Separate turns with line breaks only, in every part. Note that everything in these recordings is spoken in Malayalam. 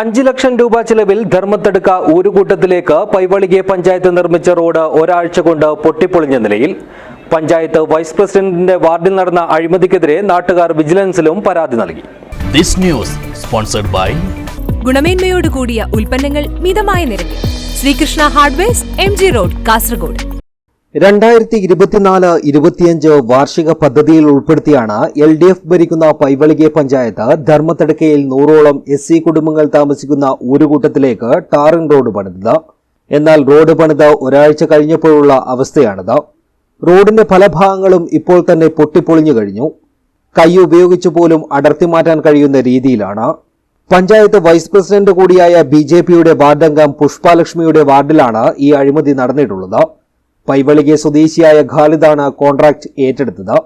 അഞ്ച് ലക്ഷം രൂപ ചെലവിൽ ധർമ്മത്തെടുക്ക ഒരു കൂട്ടത്തിലേക്ക് പൈവളികെ പഞ്ചായത്ത് നിർമ്മിച്ച റോഡ് ഒരാഴ്ച കൊണ്ട് പൊട്ടിപ്പൊളിഞ്ഞ നിലയിൽ. പഞ്ചായത്ത് വൈസ് പ്രസിഡന്റിന്റെ വാർഡിൽ നടന്ന അഴിമതിക്കെതിരെ നാട്ടുകാർ വിജിലൻസിലും പരാതി നൽകി.
This news sponsored by
ഗുണമേന്മയോട് കൂടിയ ഉൽപ്പന്നങ്ങൾ മിതമായ നിരക്കിൽ. Srikrishna hardware M G road Kasaragod.
രണ്ടായിരത്തി ഇരുപത്തിനാല് ഇരുപത്തിയഞ്ച് വാർഷിക പദ്ധതിയിൽ ഉൾപ്പെടുത്തിയാണ് എൽ ഡി എഫ് ഭരിക്കുന്ന പൈവളികെ പഞ്ചായത്ത് ധർമ്മത്തടക്കയിൽ നൂറോളം എസ് സി കുടുംബങ്ങൾ താമസിക്കുന്ന ഒരു കൂട്ടത്തിലേക്ക് ടാറിംഗ് റോഡ് പണിതത്. എന്നാൽ റോഡ് പണിത് ഒരാഴ്ച കഴിഞ്ഞപ്പോഴുള്ള അവസ്ഥയാണിത്. റോഡിന്റെ പല ഭാഗങ്ങളും ഇപ്പോൾ തന്നെ പൊട്ടിപ്പൊളിഞ്ഞു കഴിഞ്ഞു. കൈ ഉപയോഗിച്ചു പോലും അടർത്തി മാറ്റാൻ കഴിയുന്ന രീതിയിലാണ്. പഞ്ചായത്ത് വൈസ് പ്രസിഡന്റ് കൂടിയായ ബി ജെ പിയുടെ വാർഡംഗം പുഷ്പാലക്ഷ്മിയുടെ വാർഡിലാണ് ഈ അഴിമതി നടന്നിട്ടുള്ളത്. പൈവളികെ സ്വദേശിയായ ഖാലിദാണ് കോൺട്രാക്ട് ഏറ്റെടുത്തത്.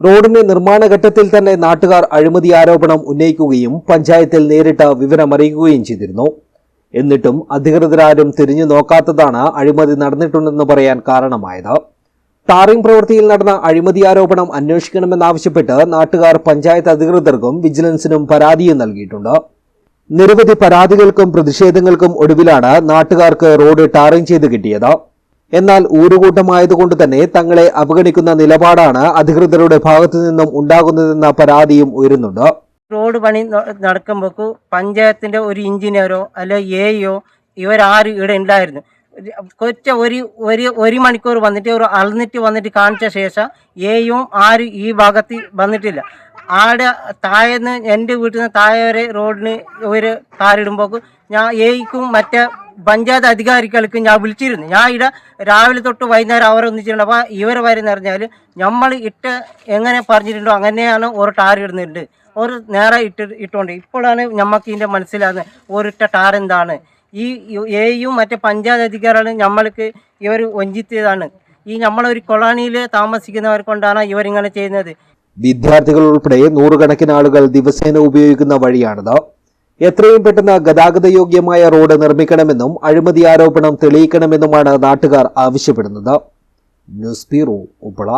റോഡിന്റെ നിർമ്മാണ ഘട്ടത്തിൽ തന്നെ നാട്ടുകാർ അഴിമതി ആരോപണം ഉന്നയിക്കുകയും പഞ്ചായത്തിൽ നേരിട്ട് വിവരമറിയിക്കുകയും ചെയ്തിരുന്നു. എന്നിട്ടും അധികൃതരാരും തിരിഞ്ഞു നോക്കാത്തതാണ് അഴിമതി നടന്നിട്ടുണ്ടെന്ന് പറയാൻ കാരണമായത്. ടാറിംഗ് പ്രവൃത്തിയിൽ നടന്ന അഴിമതി ആരോപണം അന്വേഷിക്കണമെന്നാവശ്യപ്പെട്ട് നാട്ടുകാർ പഞ്ചായത്ത് അധികൃതർക്കും വിജിലൻസിനും പരാതിയും നൽകിയിട്ടുണ്ട്. നിരവധി പരാതികൾക്കും പ്രതിഷേധങ്ങൾക്കും ഒടുവിലാണ് നാട്ടുകാർക്ക് റോഡ് ടാറിംഗ് ചെയ്ത് കിട്ടിയത്. എന്നാൽ ഊരുകൂട്ടമായതുകൊണ്ട് തന്നെ തങ്ങളെ അവഗണിക്കുന്ന നിലപാടാണ് അധികൃതരുടെ ഭാഗത്തു നിന്നും ഉണ്ടാകുന്നതെന്ന പരാതിയും ഉയരുന്നുണ്ട്.
റോഡ് പണി നടക്കുമ്പോൾ പഞ്ചായത്തിന്റെ ഒരു എഞ്ചിനീയറോ അല്ലെ എയോ ഇവരാരും ഇവിടെ ഉണ്ടായിരുന്നു കൊച്ച ഒരു ഒരു ഒരു മണിക്കൂർ വന്നിട്ട് ഒരു അളന്നിട്ട് വന്നിട്ട് കാണിച്ച ശേഷം എയും ആരും ഈ ഭാഗത്ത് വന്നിട്ടില്ല. ആടെ താഴെന്ന് എന്റെ വീട്ടിൽ നിന്ന് താഴെ വരെ റോഡിന് ഒരു കാറിടുമ്പോൾ ഞാൻ എയ്ക്കും മറ്റേ പഞ്ചായത്ത് അധികാരികൾക്ക് ഞാൻ വിളിച്ചിരുന്നു. ഞാൻ ഇവിടെ രാവിലെ തൊട്ട് വൈകുന്നേരം അവർ ഒന്നിച്ചിട്ടുണ്ട് അപ്പോൾ ഇവർ വരുന്ന പറഞ്ഞാൽ നമ്മൾ ഇട്ട് എങ്ങനെ പറഞ്ഞിട്ടുണ്ടോ അങ്ങനെയാണ് ഒരു ടാർ ഇടുന്നുണ്ട്. ഒരു നേരെ ഇട്ട് ഇട്ടുകൊണ്ട് ഇപ്പോഴാണ് നമുക്ക് ഇതിന്റെ മനസ്സിലാകുന്നത് ഒരിട്ട ടാർ എന്താണ്. ഈ എയും മറ്റേ പഞ്ചായത്ത് അധികാരികളും നമ്മൾക്ക് ഇവർ വഞ്ചിച്ചതാണ്. ഈ നമ്മളൊരു കൊളോണിയിൽ താമസിക്കുന്നവർ കൊണ്ടാണ് ഇവരിങ്ങനെ ചെയ്യുന്നത്.
വിദ്യാർത്ഥികൾ ഉൾപ്പെടെ നൂറുകണക്കിന് ആളുകൾ ദിവസേന ഉപയോഗിക്കുന്ന വഴിയാണിത്. എത്രയും പെട്ടെന്ന് ഗതാഗതയോഗ്യമായ റോഡ് നിർമ്മിക്കണമെന്നും അഴിമതി ആരോപണം തെളിയിക്കണമെന്നുമാണ് നാട്ടുകാർ ആവശ്യപ്പെടുന്നത്. News bureau Uppala.